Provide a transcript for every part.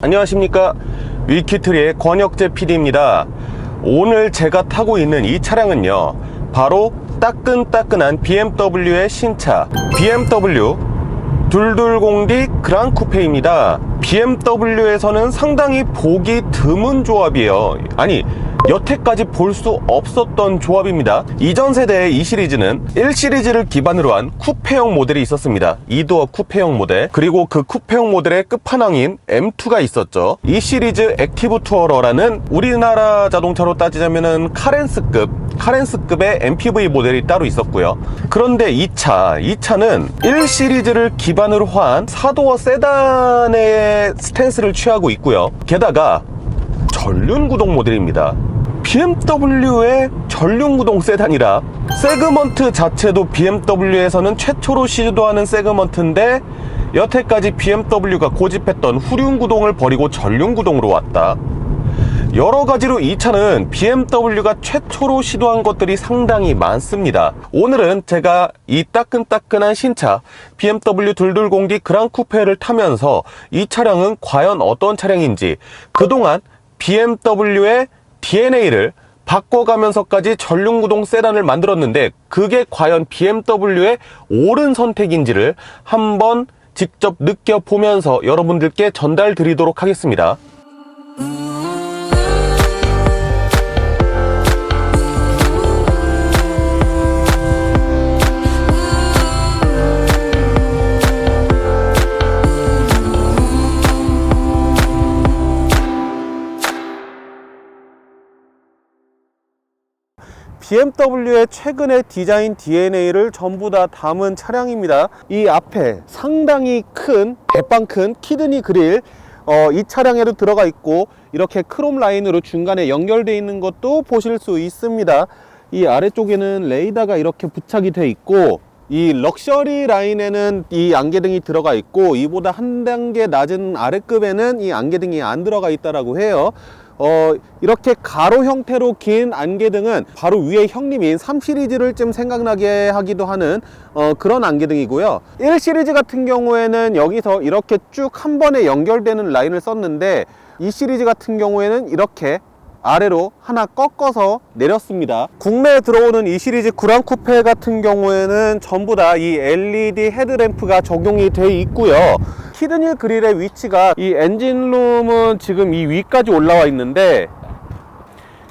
안녕하십니까. 위키트리의 권혁재 PD입니다. 오늘 제가 타고 있는 이 차량은요 바로 따끈따끈한 BMW의 신차 BMW 둘둘공디 그랑 쿠페입니다. BMW에서는 상당히 보기 드문 조합이에요. 아니 여태까지 볼 수 없었던 조합입니다. 이전 세대의 이 시리즈는 1 시리즈를 기반으로 한 쿠페형 모델이 있었습니다. 2도어 쿠페형 모델 그리고 그 쿠페형 모델의 끝판왕인 M2가 있었죠. 이 시리즈 액티브 투어러라는 우리나라 자동차로 따지자면은 카렌스급 카렌스급의 MPV 모델이 따로 있었고요. 그런데 이 차, 이 차는 1 시리즈를 기반으로 한 4도어 세단의 스탠스를 취하고 있고요. 게다가 전륜 구동 모델입니다. BMW의 전륜 구동 세단이라 세그먼트 자체도 BMW에서는 최초로 시도하는 세그먼트인데 여태까지 BMW가 고집했던 후륜 구동을 버리고 전륜 구동으로 왔다. 여러 가지로 이 차는 BMW가 최초로 시도한 것들이 상당히 많습니다. 오늘은 제가 이 따끈따끈한 신차 BMW 둘둘공디 그랑 쿠페를 타면서 이 차량은 과연 어떤 차량인지 그동안 BMW의 DNA를 바꿔가면서까지 전륜구동 세단을 만들었는데 그게 과연 BMW의 옳은 선택인지를 한번 직접 느껴보면서 여러분들께 전달 드리도록 하겠습니다. BMW의 최근의 디자인 DNA를 전부 다 담은 차량입니다. 이 앞에 상당히 큰, 대빵 큰 키드니 그릴, 어, 이 차량에도 들어가 있고, 이렇게 크롬 라인으로 중간에 연결되어 있는 것도 보실 수 있습니다. 이 아래쪽에는 레이더가 이렇게 부착이 돼 있고, 이 럭셔리 라인에는 이 안개등이 들어가 있고 이보다 한 단계 낮은 아래급에는 이 안개등이 안 들어가 있다라고 해요. 어, 이렇게 가로 형태로 긴 안개등은 바로 위에 형님인 3 시리즈를 좀 생각나게 하기도 하는 어, 그런 안개등이고요. 1 시리즈 같은 경우에는 여기서 이렇게 쭉 한 번에 연결되는 라인을 썼는데 이 시리즈 같은 경우에는 이렇게 아래로 하나 꺾어서 내렸습니다. 국내에 들어오는 이 시리즈 구랑 쿠페 같은 경우에는 전부 다 이 LED 헤드램프가 적용이 돼 있고요. 키드닐 그릴의 위치가 이 엔진룸은 지금 이 위까지 올라와 있는데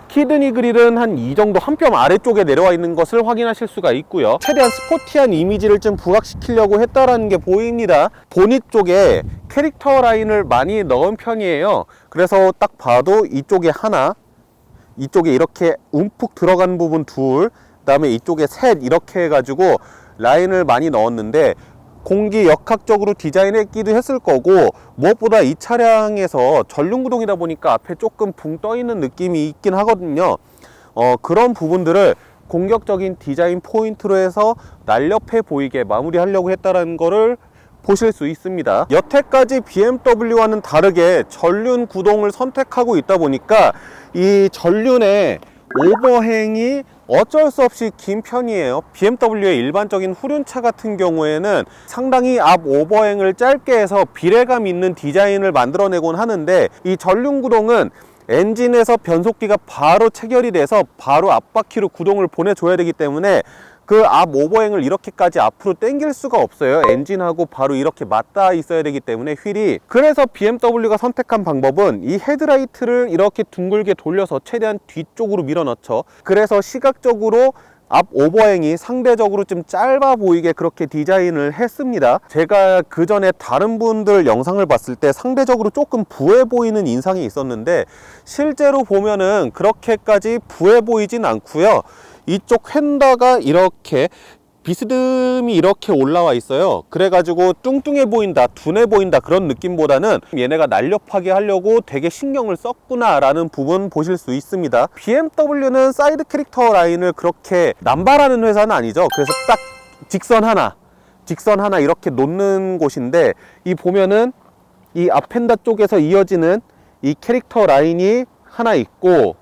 키드니 그릴은 한 이 정도 한 뼘 아래쪽에 내려와 있는 것을 확인하실 수가 있고요. 최대한 스포티한 이미지를 좀 부각시키려고 했다라는 게 보입니다. 보닛 쪽에 캐릭터 라인을 많이 넣은 편이에요. 그래서 딱 봐도 이쪽에 하나, 이쪽에 이렇게 움푹 들어간 부분 둘, 그다음에 이쪽에 셋 이렇게 해가지고 라인을 많이 넣었는데 공기 역학적으로 디자인했기도 했을 거고 무엇보다 이 차량에서 전륜구동이다 보니까 앞에 조금 붕 떠 있는 느낌이 있긴 하거든요. 어, 그런 부분들을 공격적인 디자인 포인트로 해서 날렵해 보이게 마무리하려고 했다는 거를 보실 수 있습니다. 여태까지 BMW와는 다르게 전륜 구동을 선택하고 있다 보니까 이 전륜의 오버행이 어쩔 수 없이 긴 편이에요. BMW의 일반적인 후륜차 같은 경우에는 상당히 앞 오버행을 짧게 해서 비례감 있는 디자인을 만들어내곤 하는데 이 전륜 구동은 엔진에서 변속기가 바로 체결이 돼서 바로 앞바퀴로 구동을 보내줘야 되기 때문에 그 앞 오버행을 이렇게까지 앞으로 당길 수가 없어요. 엔진하고 바로 이렇게 맞닿아 있어야 되기 때문에 휠이. 그래서 BMW가 선택한 방법은 이 헤드라이트를 이렇게 둥글게 돌려서 최대한 뒤쪽으로 밀어 넣죠. 그래서 시각적으로 앞 오버행이 상대적으로 좀 짧아 보이게 그렇게 디자인을 했습니다. 제가 그 전에 다른 분들 영상을 봤을 때 상대적으로 조금 부해 보이는 인상이 있었는데 실제로 보면은 그렇게까지 부해 보이진 않고요. 이쪽 휀다가 이렇게 비스듬히 이렇게 올라와 있어요. 그래가지고 뚱뚱해 보인다, 둔해 보인다 그런 느낌보다는 얘네가 날렵하게 하려고 되게 신경을 썼구나 라는 부분 보실 수 있습니다. BMW는 사이드 캐릭터 라인을 그렇게 남발하는 회사는 아니죠. 그래서 딱 직선 하나, 직선 하나 이렇게 놓는 곳인데 이 보면은 이 앞펜다 쪽에서 이어지는 이 캐릭터 라인이 하나 있고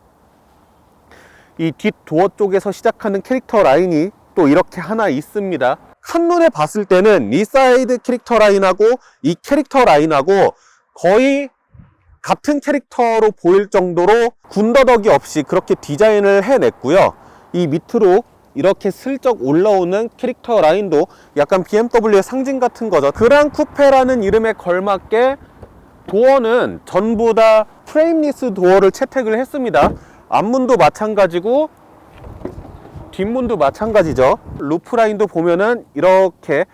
이 뒷도어 쪽에서 시작하는 캐릭터 라인이 또 이렇게 하나 있습니다. 한눈에 봤을 때는 이 사이드 캐릭터 라인하고 이 캐릭터 라인하고 거의 같은 캐릭터로 보일 정도로 군더더기 없이 그렇게 디자인을 해냈고요. 이 밑으로 이렇게 슬쩍 올라오는 캐릭터 라인도 약간 BMW의 상징 같은 거죠. 그랑 쿠페라는 이름에 걸맞게 도어는 전부 다 프레임리스 도어를 채택을 했습니다. 앞문도 마찬가지고 뒷문도 마찬가지죠. 루프 라인도 보면은 이렇게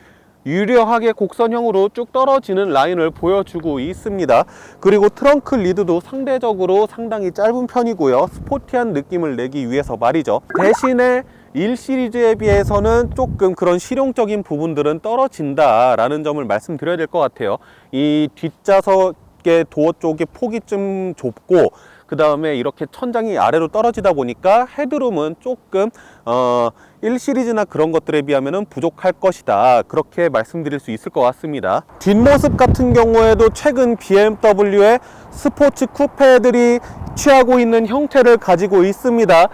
유려하게 곡선형으로 쭉 떨어지는 라인을 보여주고 있습니다. 그리고 트렁크 리드도 상대적으로 상당히 짧은 편이고요. 스포티한 느낌을 내기 위해서 말이죠. 대신에 1 시리즈에 비해서는 조금 그런 실용적인 부분들은 떨어진다라는 점을 말씀드려야 될 것 같아요. 이 뒷좌석의 도어 쪽이 폭이 좀 좁고 그 다음에 이렇게 천장이 아래로 떨어지다 보니까 헤드룸은 조금 어, 1 시리즈나 그런 것들에 비하면 부족할 것이다. 그렇게 말씀드릴 수 있을 것 같습니다. 뒷모습 같은 경우에도 최근 BMW의 스포츠 쿠페들이 취하고 있는 형태를 가지고 있습니다.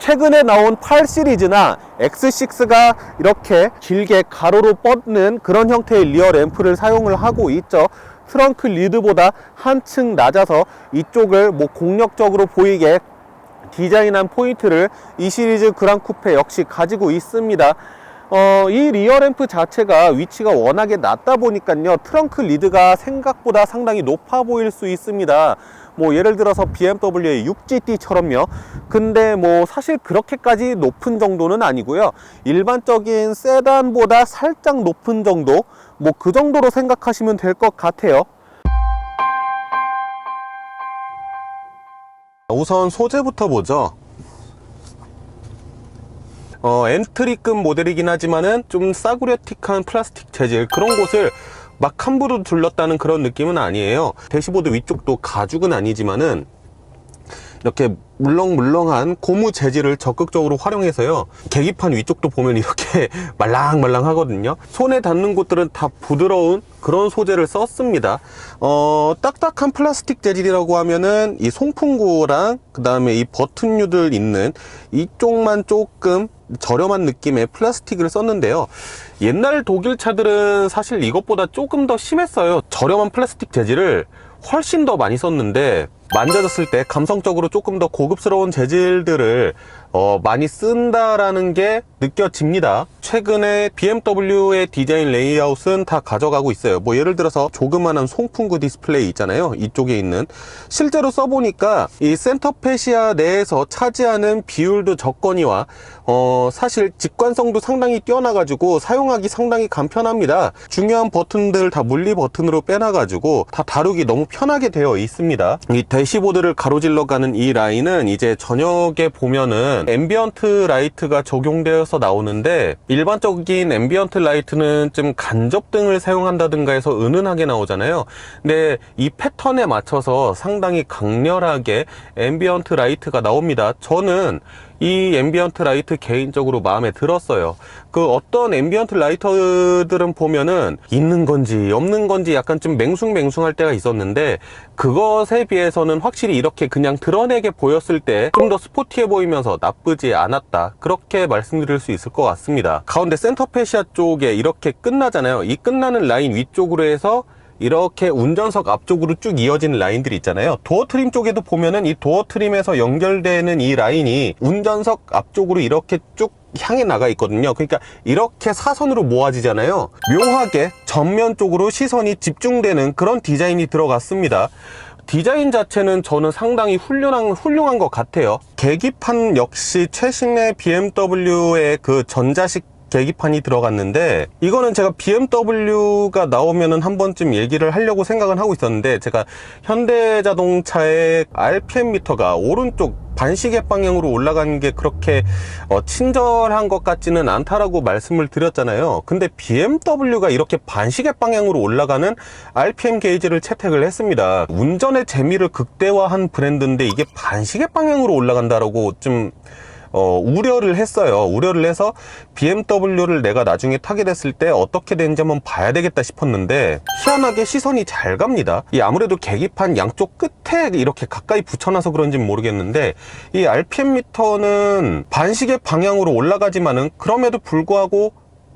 최근에 나온 8 시리즈나 X6가 이렇게 길게 가로로 뻗는 그런 형태의 리어 램프를 사용을 하고 있죠. 트렁크 리드보다 한층 낮아서 이쪽을 뭐 공력적으로 보이게 디자인한 포인트를 이 시리즈 그랑 쿠페 역시 가지고 있습니다. 어, 이 리어 램프 자체가 위치가 워낙에 낮다 보니까요. 트렁크 리드가 생각보다 상당히 높아 보일 수 있습니다. 뭐 예를 들어서 BMW의 6GT처럼요. 근데 뭐 사실 그렇게까지 높은 정도는 아니고요. 일반적인 세단보다 살짝 높은 정도, 뭐 그 정도로 생각하시면 될 것 같아요. 우선 소재부터 보죠. 어, 엔트리급 모델이긴 하지만은 좀 싸구려틱한 플라스틱 재질 그런 곳을 막 함부로 둘렀다는 그런 느낌은 아니에요. 대시보드 위쪽도 가죽은 아니지만은 이렇게 물렁물렁한 고무 재질을 적극적으로 활용해서요. 계기판 위쪽도 보면 이렇게 말랑말랑 하거든요. 손에 닿는 곳들은 다 부드러운 그런 소재를 썼습니다. 어, 딱딱한 플라스틱 재질이라고 하면은 이 송풍구랑 그 다음에 이 버튼류들 있는 이쪽만 조금 저렴한 느낌의 플라스틱을 썼는데요. 옛날 독일 차들은 사실 이것보다 조금 더 심했어요. 저렴한 플라스틱 재질을 훨씬 더 많이 썼는데 만져졌을 때 감성적으로 조금 더 고급스러운 재질들을 어, 많이 쓴다라는 게 느껴집니다. 최근에 BMW의 디자인 레이아웃은 다 가져가고 있어요. 뭐 예를 들어서 조그만한 송풍구 디스플레이 있잖아요. 이쪽에 있는 실제로 써보니까 이 센터페시아 내에서 차지하는 비율도 적거니와 어, 사실 직관성도 상당히 뛰어나 가지고 사용하기 상당히 간편합니다. 중요한 버튼들 다 물리 버튼으로 빼놔 가지고 다 다루기 너무 편하게 되어 있습니다. 이 대시보드를 가로질러 가는 이 라인은 이제 저녁에 보면은 앰비언트 라이트가 적용되어서 나오는데 일반적인 앰비언트 라이트는 좀 간접등을 사용한다든가 해서 은은하게 나오잖아요. 근데 이 패턴에 맞춰서 상당히 강렬하게 앰비언트 라이트가 나옵니다. 저는 이 앰비언트 라이트 개인적으로 마음에 들었어요. 그 어떤 앰비언트 라이터들은 보면은 있는 건지 없는 건지 약간 좀 맹숭맹숭할 때가 있었는데 그것에 비해서는 확실히 이렇게 그냥 드러내게 보였을 때 좀 더 스포티해 보이면서 나쁘지 않았다. 그렇게 말씀드릴 수 있을 것 같습니다. 가운데 센터페시아 쪽에 이렇게 끝나잖아요. 이 끝나는 라인 위쪽으로 해서 이렇게 운전석 앞쪽으로 쭉 이어지는 라인들이 있잖아요. 도어 트림 쪽에도 보면은 이 도어 트림에서 연결되는 이 라인이 운전석 앞쪽으로 이렇게 쭉 향해 나가 있거든요. 그러니까 이렇게 사선으로 모아지잖아요. 묘하게 전면 쪽으로 시선이 집중되는 그런 디자인이 들어갔습니다. 디자인 자체는 저는 상당히 훌륭한, 훌륭한 것 같아요. 계기판 역시 최신의 BMW의 그 전자식 계기판이 들어갔는데 이거는 제가 BMW가 나오면은 한 번쯤 얘기를 하려고 생각은 하고 있었는데 제가 현대자동차의 RPM 미터가 오른쪽 반시계 방향으로 올라가는 게 그렇게 어, 친절한 것 같지는 않다라고 말씀을 드렸잖아요. 근데 BMW가 이렇게 반시계 방향으로 올라가는 RPM 게이지를 채택을 했습니다. 운전의 재미를 극대화한 브랜드인데 이게 반시계 방향으로 올라간다라고 좀 어, 우려를 했어요. 우려를 해서 BMW를 내가 나중에 타게 됐을 때 어떻게 되는지 한번 봐야 되겠다 싶었는데 희한하게 시선이 잘 갑니다. 이 아무래도 계기판 양쪽 끝에 이렇게 가까이 붙여놔서 그런지는 모르겠는데 이 RPM 미터는 반시계 방향으로 올라가지만은 그럼에도 불구하고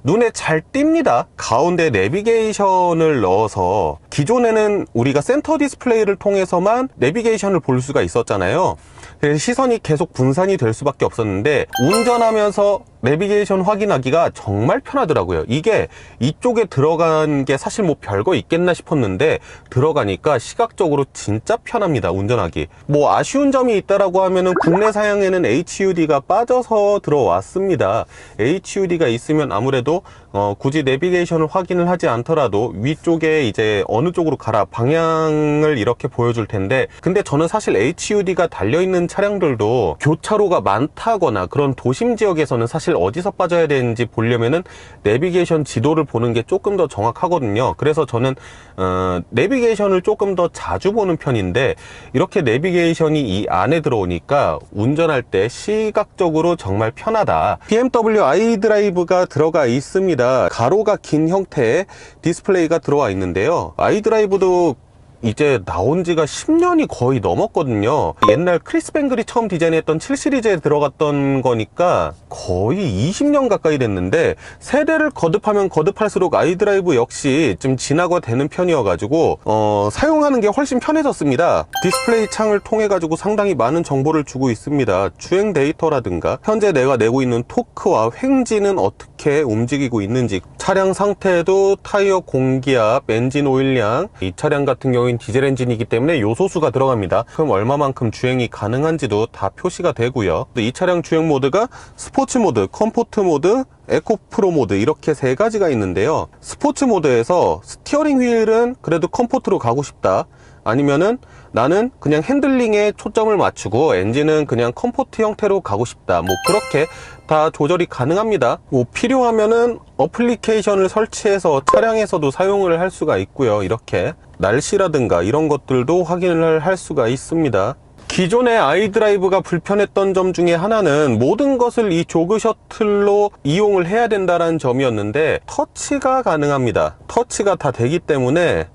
눈에 잘 띕니다. 가운데 내비게이션을 넣어서 기존에는 우리가 센터 디스플레이를 통해서만 내비게이션을 볼 수가 있었잖아요. 그래서 시선이 계속 분산이 될 수밖에 없었는데 운전하면서 내비게이션 확인하기가 정말 편하더라고요. 이게 이쪽에 들어간 게 사실 뭐 별거 있겠나 싶었는데 들어가니까 시각적으로 진짜 편합니다. 운전하기. 뭐 아쉬운 점이 있다라고 하면은 국내 사양에는 HUD가 빠져서 들어왔습니다. HUD가 있으면 아무래도 어, 굳이 내비게이션을 확인을 하지 않더라도 위쪽에 이제 어느 쪽으로 가라 방향을 이렇게 보여줄 텐데 근데 저는 사실 HUD가 달려있는 차량들도 교차로가 많다거나 그런 도심 지역에서는 사실 어디서 빠져야 되는지 보려면은 내비게이션 지도를 보는 게 조금 더 정확하거든요. 그래서 저는 어, 내비게이션을 조금 더 자주 보는 편인데 이렇게 내비게이션이 이 안에 들어오니까 운전할 때 시각적으로 정말 편하다. BMW iDrive가 들어가 있습니다. 가로가 긴 형태의 디스플레이가 들어와 있는데요. iDrive도 이제 나온 지가 10년이 거의 넘었거든요. 옛날 크리스 뱅글이 처음 디자인했던 7 시리즈에 들어갔던 거니까 거의 20년 가까이 됐는데 세대를 거듭하면 거듭할수록 아이드라이브 역시 좀 진화가 되는 편이어가지고 어, 사용하는 게 훨씬 편해졌습니다. 디스플레이 창을 통해 가지고 상당히 많은 정보를 주고 있습니다. 주행 데이터라든가 현재 내가 내고 있는 토크와 횡지는 어떻게 움직이고 있는지 차량 상태도 타이어 공기압, 엔진 오일량 이 차량 같은 경우엔 디젤 엔진이기 때문에 요소수가 들어갑니다. 그럼 얼마만큼 주행이 가능한지도 다 표시가 되고요. 이 차량 주행 모드가 스포츠 모드, 컴포트 모드, 에코 프로 모드 이렇게 세 가지가 있는데요. 스포츠 모드에서 스티어링 휠은 그래도 컴포트로 가고 싶다. 아니면은 나는 그냥 핸들링에 초점을 맞추고 엔진은 그냥 컴포트 형태로 가고 싶다. 뭐 그렇게 다 조절이 가능합니다. 뭐 필요하면은 어플리케이션을 설치해서 차량에서도 사용을 할 수가 있고요. 이렇게 날씨라든가 이런 것들도 확인을 할 수가 있습니다. 기존의 아이드라이브가 불편했던 점 중에 하나는 모든 것을 이 조그 셔틀로 이용을 해야 된다는 점이었는데 터치가 가능합니다. 터치가 다 되기 때문에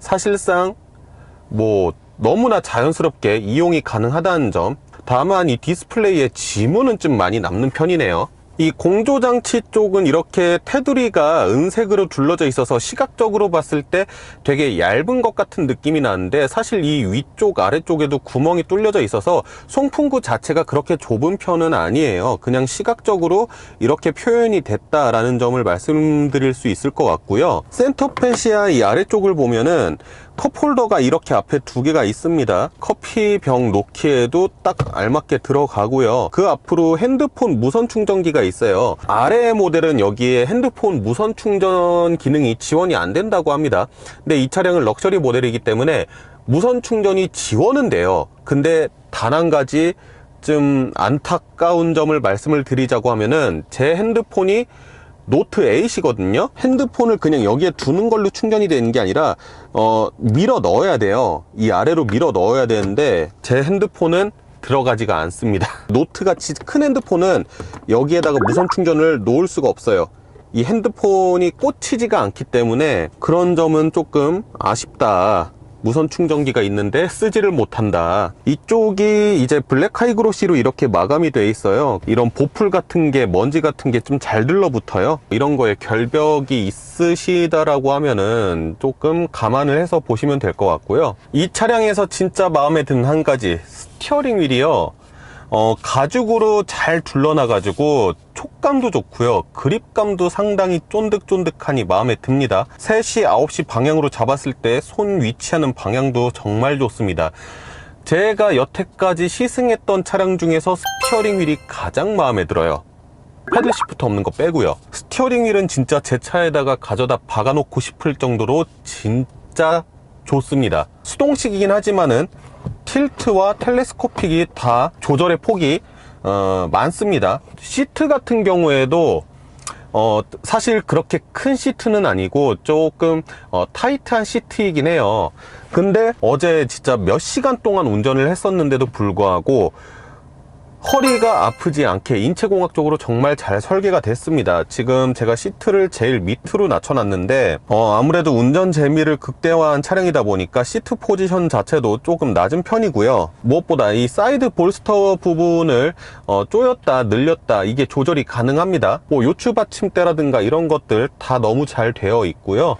사실상 뭐 너무나 자연스럽게 이용이 가능하다는 점 다만 이 디스플레이에 지문은 좀 많이 남는 편이네요. 이 공조장치 쪽은 이렇게 테두리가 은색으로 둘러져 있어서 시각적으로 봤을 때 되게 얇은 것 같은 느낌이 나는데 사실 이 위쪽 아래쪽에도 구멍이 뚫려져 있어서 송풍구 자체가 그렇게 좁은 편은 아니에요. 그냥 시각적으로 이렇게 표현이 됐다라는 점을 말씀드릴 수 있을 것 같고요. 센터페시아 이 아래쪽을 보면은 컵 홀더가 이렇게 앞에 두 개가 있습니다. 커피병 놓기에도 딱 알맞게 들어가고요. 그 앞으로 핸드폰 무선 충전기가 있어요. 아래 모델은 여기에 핸드폰 무선 충전 기능이 지원이 안 된다고 합니다. 근데 이 차량은 럭셔리 모델이기 때문에 무선 충전이 지원은 돼요. 근데 단 한 가지 좀 안타까운 점을 말씀을 드리자고 하면은 제 핸드폰이 노트 8이거든요. 핸드폰을 그냥 여기에 두는 걸로 충전이 되는 게 아니라 어 밀어 넣어야 돼요. 이 아래로 밀어 넣어야 되는데 제 핸드폰은 들어가지가 않습니다. 노트 같이 큰 핸드폰은 여기에다가 무선 충전을 놓을 수가 없어요. 이 핸드폰이 꽂히지가 않기 때문에 그런 점은 조금 아쉽다 무선 충전기가 있는데 쓰지를 못한다. 이쪽이 이제 블랙 하이그로시로 이렇게 마감이 돼 있어요. 이런 보풀 같은 게 먼지 같은 게 좀 잘 들러붙어요. 이런 거에 결벽이 있으시다라고 하면은 조금 감안을 해서 보시면 될 것 같고요. 이 차량에서 진짜 마음에 든 한 가지 스티어링 휠이요 어, 가죽으로 잘 둘러놔가지고 촉감도 좋고요. 그립감도 상당히 쫀득쫀득하니 마음에 듭니다. 3시, 9시 방향으로 잡았을 때 손 위치하는 방향도 정말 좋습니다. 제가 여태까지 시승했던 차량 중에서 스티어링 휠이 가장 마음에 들어요. 패들 시프트 없는 거 빼고요. 스티어링 휠은 진짜 제 차에다가 가져다 박아놓고 싶을 정도로 진짜 좋습니다. 수동식이긴 하지만은 틸트와 텔레스코픽이 다 조절의 폭이 어, 많습니다. 시트 같은 경우에도 어, 사실 그렇게 큰 시트는 아니고 조금 어, 타이트한 시트이긴 해요. 근데 어제 진짜 몇 시간 동안 운전을 했었는데도 불구하고 허리가 아프지 않게 인체공학적으로 정말 잘 설계가 됐습니다. 지금 제가 시트를 제일 밑으로 낮춰놨는데 어, 아무래도 운전 재미를 극대화한 차량이다 보니까 시트 포지션 자체도 조금 낮은 편이고요. 무엇보다 이 사이드 볼스터 부분을 어, 조였다 늘렸다 이게 조절이 가능합니다. 뭐 요추 받침대라든가 이런 것들 다 너무 잘 되어 있고요.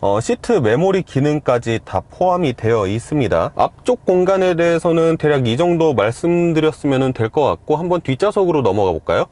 어, 시트 메모리 기능까지 다 포함이 되어 있습니다. 앞쪽 공간에 대해서는 대략 이 정도 말씀드렸으면 될 것 같고 한번 뒷좌석으로 넘어가 볼까요?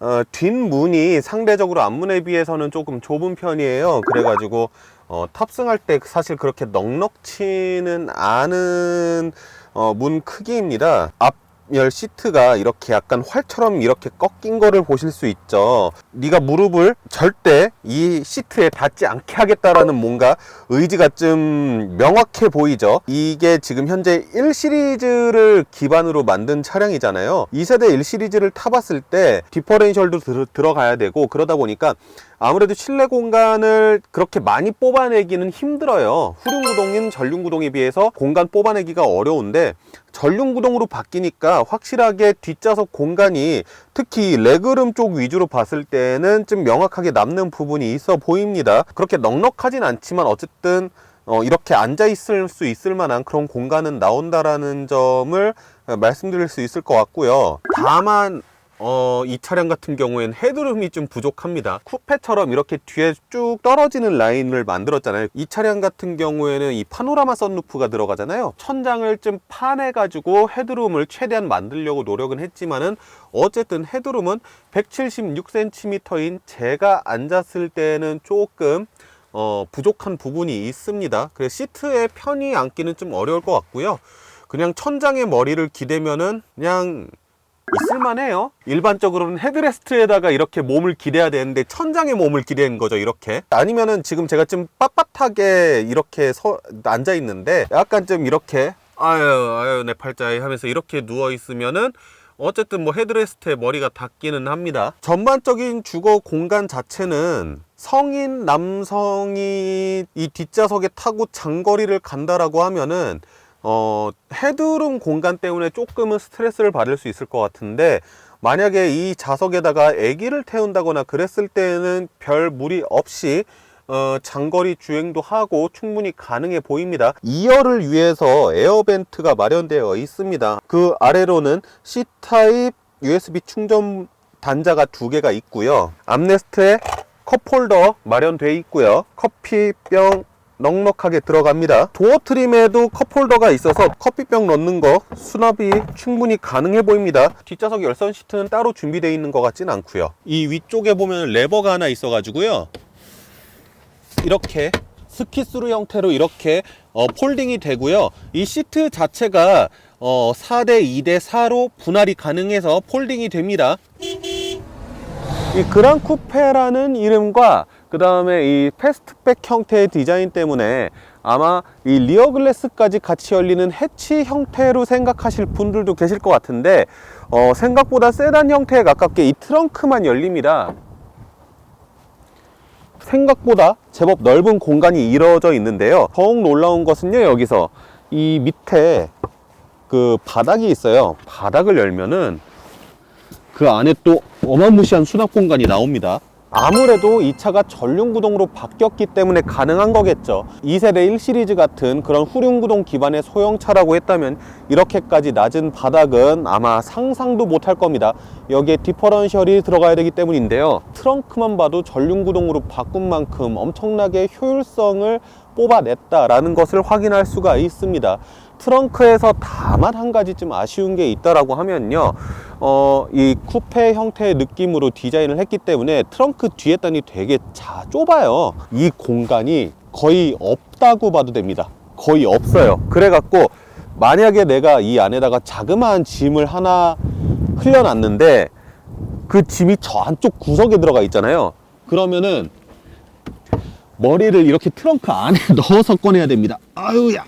어, 뒷문이 상대적으로 앞문에 비해서는 조금 좁은 편이에요. 그래가지고 어, 탑승할 때 사실 그렇게 넉넉치는 않은 어, 문 크기입니다. 앞 열 시트가 이렇게 약간 활처럼 이렇게 꺾인 거를 보실 수 있죠. 네가 무릎을 절대 이 시트에 닿지 않게 하겠다라는 뭔가 의지가 좀 명확해 보이죠. 이게 지금 현재 1 시리즈를 기반으로 만든 차량이잖아요. 2세대 1 시리즈를 타봤을 때 디퍼렌셜도 들, 들어가야 되고 그러다 보니까 아무래도 실내 공간을 그렇게 많이 뽑아내기는 힘들어요. 후륜구동인 전륜구동에 비해서 공간 뽑아내기가 어려운데 전륜구동으로 바뀌니까 확실하게 뒷좌석 공간이 특히 레그룸 쪽 위주로 봤을 때는 좀 명확하게 남는 부분이 있어 보입니다. 그렇게 넉넉하진 않지만 어쨌든 어, 이렇게 앉아 있을 수 있을 만한 그런 공간은 나온다라는 점을 어, 말씀드릴 수 있을 것 같고요. 다만 어, 이 차량 같은 경우에는 헤드룸이 좀 부족합니다. 쿠페처럼 이렇게 뒤에 쭉 떨어지는 라인을 만들었잖아요. 이 차량 같은 경우에는 이 파노라마 썬루프가 들어가잖아요. 천장을 좀 파내 가지고 헤드룸을 최대한 만들려고 노력은 했지만은 어쨌든 헤드룸은 176cm인 제가 앉았을 때는 조금 어, 부족한 부분이 있습니다. 그래서 시트에 편히 앉기는 좀 어려울 것 같고요. 그냥 천장에 머리를 기대면은 그냥 있을만해요. 일반적으로는 헤드레스트에다가 이렇게 몸을 기대야 되는데 천장에 몸을 기대는 거죠. 이렇게 아니면은 지금 제가 좀 빳빳하게 이렇게 서, 앉아 있는데 약간 좀 이렇게 아유 아유 내 팔자에 하면서 이렇게 누워 있으면은 어쨌든 뭐 헤드레스트에 머리가 닿기는 합니다. 전반적인 주거 공간 자체는 성인 남성이 이 뒷좌석에 타고 장거리를 간다라고 하면은 어, 헤드룸 공간 때문에 조금은 스트레스를 받을 수 있을 것 같은데 만약에 이 좌석에다가 아기를 태운다거나 그랬을 때는 별 무리 없이 어, 장거리 주행도 하고 충분히 가능해 보입니다. 2열을 위해서 에어벤트가 마련되어 있습니다. 그 아래로는 C타입 USB 충전 단자가 두 개가 있고요. 암레스트에 컵홀더 마련되어 있고요. 커피병 넉넉하게 들어갑니다. 도어 트림에도 컵홀더가 있어서 커피병 넣는 거 수납이 충분히 가능해 보입니다. 뒷좌석 열선 시트는 따로 준비되어 있는 것 같진 않고요. 이 위쪽에 보면 레버가 하나 있어 가지고요. 이렇게 스키스루 형태로 이렇게 어, 폴딩이 되고요. 이 시트 자체가 어, 4대 2대 4로 분할이 가능해서 폴딩이 됩니다. 이 그란 쿠페라는 이름과 그 다음에 이 패스트백 형태의 디자인 때문에 아마 이 리어 글래스까지 같이 열리는 해치 형태로 생각하실 분들도 계실 것 같은데 어, 생각보다 세단 형태에 가깝게 이 트렁크만 열립니다. 생각보다 제법 넓은 공간이 이루어져 있는데요. 더욱 놀라운 것은요, 여기서 이 밑에 그 바닥이 있어요. 바닥을 열면은 그 안에 또 어마무시한 수납 공간이 나옵니다. 아무래도 이 차가 전륜구동으로 바뀌었기 때문에 가능한 거겠죠. 2세대 1 시리즈 같은 그런 후륜구동 기반의 소형차라고 했다면 이렇게까지 낮은 바닥은 아마 상상도 못할 겁니다. 여기에 디퍼런셜이 들어가야 되기 때문인데요. 트렁크만 봐도 전륜구동으로 바꾼 만큼 엄청나게 효율성을 뽑아냈다라는 것을 확인할 수가 있습니다 트렁크에서 다만 한 가지 좀 아쉬운 게 있다라고 하면요. 어, 이 쿠페 형태의 느낌으로 디자인을 했기 때문에 트렁크 뒤에 단이 되게 자, 좁아요. 이 공간이 거의 없다고 봐도 됩니다. 거의 없어요. 그래갖고 만약에 내가 이 안에다가 자그마한 짐을 하나 흘려놨는데 그 짐이 저 안쪽 구석에 들어가 있잖아요. 그러면은 머리를 이렇게 트렁크 안에 넣어서 꺼내야 됩니다. 아유야.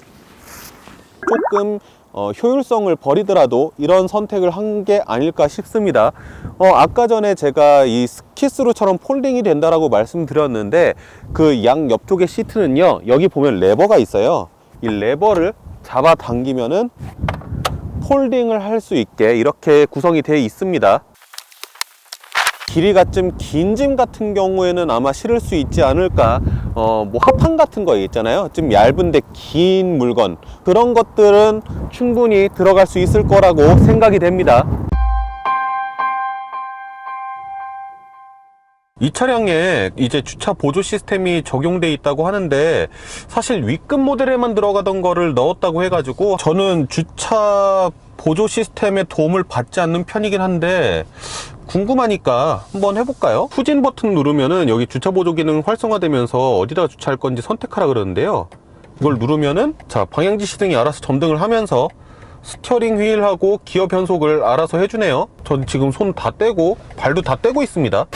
조금 어, 효율성을 버리더라도 이런 선택을 한 게 아닐까 싶습니다. 어, 아까 전에 제가 이 스키스루처럼 폴딩이 된다라고 말씀드렸는데 그 양 옆쪽의 시트는요. 여기 보면 레버가 있어요. 이 레버를 잡아 당기면은 폴딩을 할 수 있게 이렇게 구성이 되어 있습니다. 길이가 좀 긴 짐 같은 경우에는 아마 실을 수 있지 않을까. 어, 뭐 합판 같은 거 있잖아요. 좀 얇은데 긴 물건. 그런 것들은 충분히 들어갈 수 있을 거라고 생각이 됩니다. 이 차량에 이제 주차 보조 시스템이 적용돼 있다고 하는데 사실 위급 모델에만 들어가던 거를 넣었다고 해가지고 저는 주차 보조 시스템의 도움을 받지 않는 편이긴 한데 궁금하니까 한번 해볼까요? 후진 버튼 누르면은 여기 주차 보조 기능 활성화되면서 어디다 주차할 건지 선택하라 그러는데요. 이걸 누르면은 자 방향 지 시 등이 알아서 점등을 하면서 스티어링 휠하고 기어 변속을 알아서 해주네요. 전 지금 손 다 떼고 발도 다 떼고 있습니다.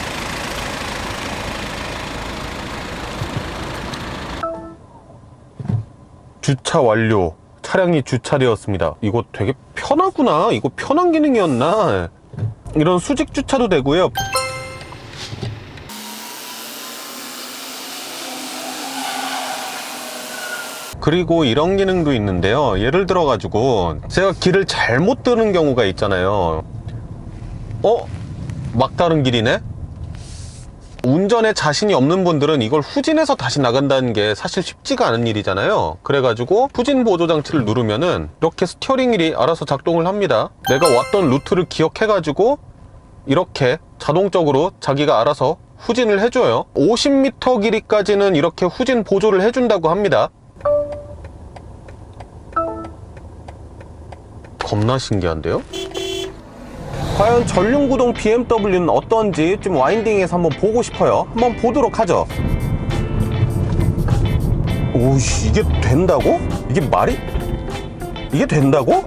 주차 완료. 차량이 주차되었습니다. 이거 되게 편하구나. 이거 편한 기능이었나? 이런 수직 주차도 되고요. 그리고 이런 기능도 있는데요. 예를 들어 가지고 제가 길을 잘못 뜨는 경우가 있잖아요. 어? 막다른 길이네? 운전에 자신이 없는 분들은 이걸 후진해서 다시 나간다는 게 사실 쉽지가 않은 일이잖아요. 그래가지고 후진 보조 장치를 누르면은 이렇게 스티어링 휠이 알아서 작동을 합니다. 내가 왔던 루트를 기억해가지고 이렇게 자동적으로 자기가 알아서 후진을 해줘요. 50m 길이까지는 이렇게 후진 보조를 해준다고 합니다. 겁나 신기한데요? 과연 전륜구동 BMW는 어떤지 좀 와인딩에서 한번 보고 싶어요. 한번 보도록 하죠. 오씨 이게 된다고? 이게 말이? 이게 된다고?